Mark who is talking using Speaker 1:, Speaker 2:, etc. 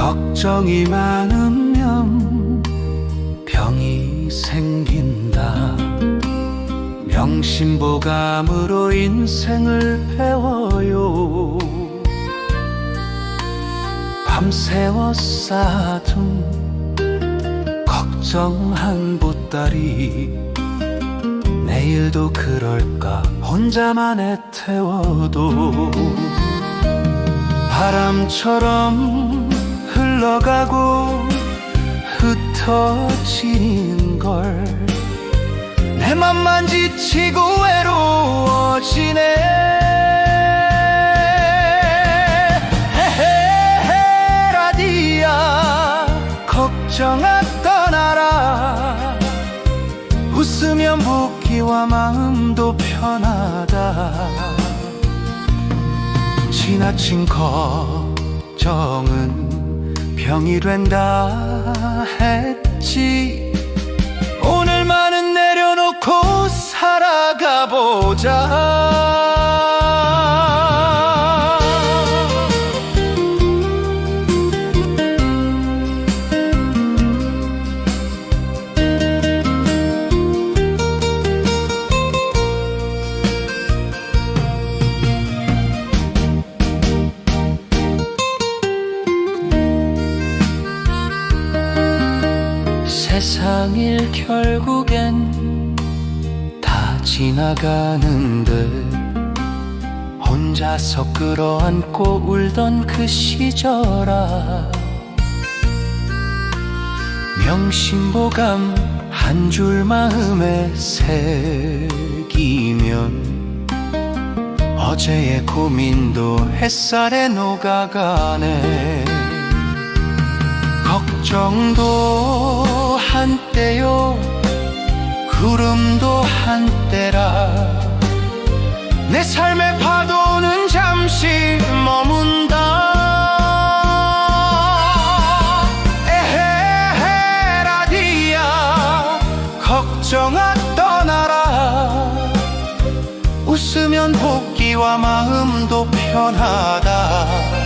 Speaker 1: 걱정이 많으면 병이 생긴다. 명심보감으로 인생을 배워요. 밤새워 쌓아둔 걱정 한 보따리 내일도 그럴까 혼자만 애태워도 바람처럼 흘러가고 흩어지는 걸. 내 맘만 지치고 외로워지네. 헤헤헤라디야 걱정아 떠나라. 웃으면 붓기와 마음도 편하다. 지나친 걱정은 병이 된다 했지 세상일 결국엔 다 지나가는데 혼자서 끌어안고 울던 그 시절아. 명심보감 한 줄 마음에 새기면 어제의 고민도 햇살에 녹아가네. 걱정도 한때요. 구름도 한때라. 내 삶의 파도는 잠시 머문다. 에헤헤라디야 걱정아 떠나라. 웃으면 복기와 마음도 편하다